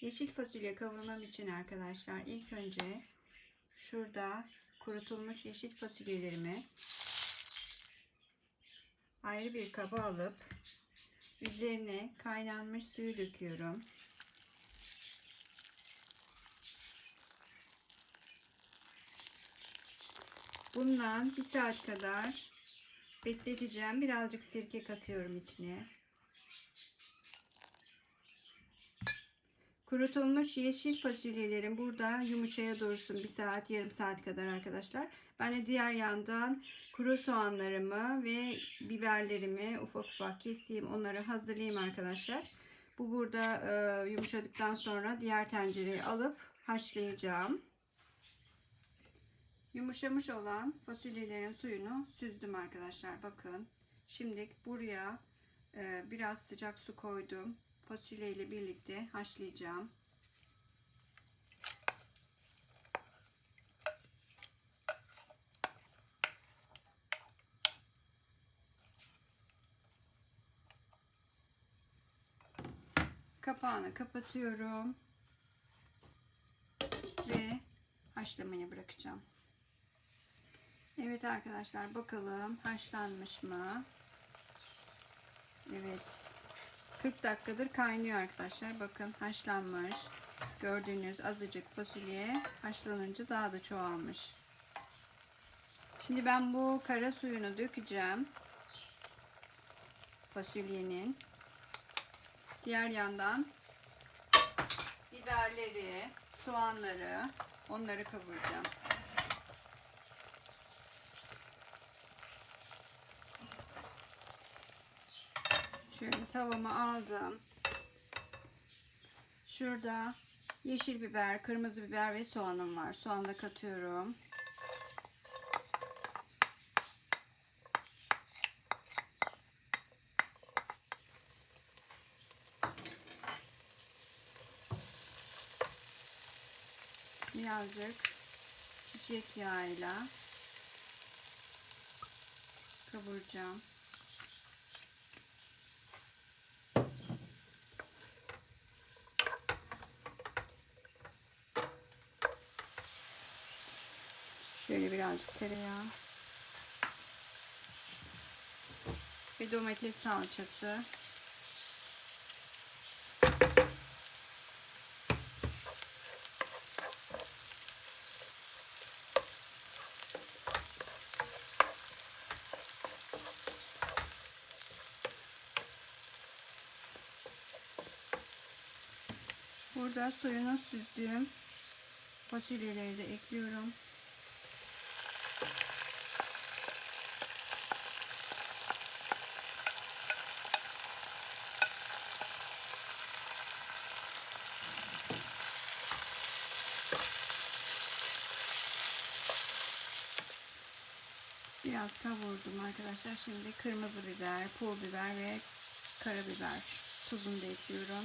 Yeşil fasulye kavurmam için arkadaşlar ilk önce şurada kurutulmuş yeşil fasulyelerimi ayrı bir kaba alıp üzerine kaynanmış suyu döküyorum. Bundan bir saat kadar bekleteceğim. Birazcık sirke katıyorum içine. Kurutulmuş yeşil fasulyelerim burada yumuşaya dursun bir saat yarım saat kadar arkadaşlar. Ben de diğer yandan kuru soğanlarımı ve biberlerimi ufak ufak keseyim onları hazırlayayım arkadaşlar. Bu burada e, yumuşadıktan sonra diğer tencereye alıp haşlayacağım. Yumuşamış olan fasulyelerin suyunu süzdüm arkadaşlar. Bakın. Şimdi buraya e, biraz sıcak su koydum. Fasulye ile birlikte haşlayacağım. Kapağını kapatıyorum. Ve haşlamaya bırakacağım. Evet arkadaşlar bakalım haşlanmış mı? Evet. 40 dakikadır kaynıyor arkadaşlar. Bakın haşlanmış. Gördüğünüz azıcık fasulye haşlanınca daha da çoğalmış. Şimdi ben bu kara suyunu dökeceğim. Fasulyenin. Diğer yandan biberleri, soğanları onları kavuracağım. Tavamı aldım. Şurada yeşil biber, kırmızı biber ve soğanım var. Soğan da katıyorum. Birazcık çiçek yağıyla kavuracağım. Şöyle birazcık tereyağı. Ve domates salçası. Burada suyunu süzdüğüm fasulyeleri de ekliyorum. Biraz kavurdum arkadaşlar. Şimdi kırmızı biber, pul biber ve karabiber tuzunu da ekliyorum.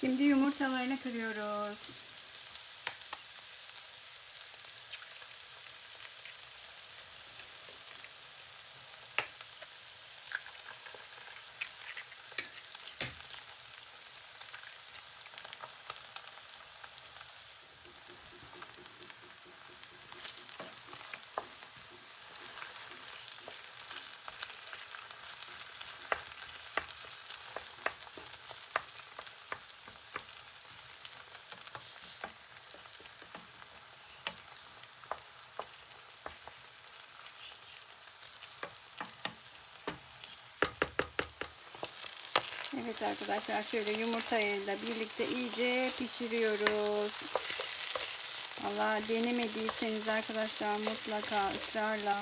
Şimdi yumurtalarını kırıyoruz. Evet arkadaşlar şöyle yumurtayla birlikte iyice pişiriyoruz. Valla denemediyseniz arkadaşlar mutlaka ısrarla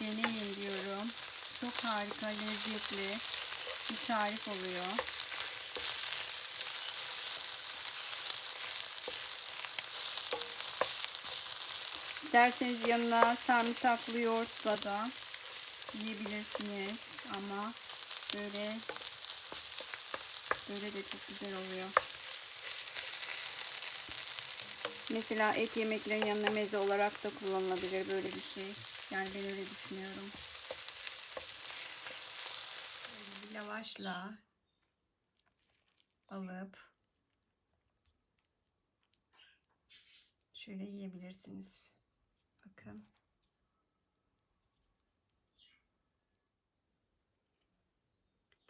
deneyin diyorum. Çok harika lezzetli bir tarif oluyor. Derseniz yanına sarımsaklı yoğurtla da yiyebilirsiniz ama böyle Böyle de çok güzel oluyor. Mesela et yemeklerin yanına meze olarak da kullanılabilir böyle bir şey. Yani ben öyle düşünüyorum. Böyle bir lavaşla alıp şöyle yiyebilirsiniz. Bakın.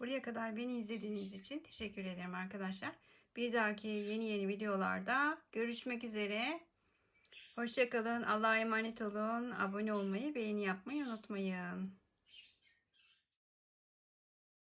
Buraya kadar beni izlediğiniz için teşekkür ederim arkadaşlar. Bir dahaki yeni yeni videolarda görüşmek üzere. Hoşçakalın. Allah'a emanet olun. Abone olmayı, beğeni yapmayı unutmayın.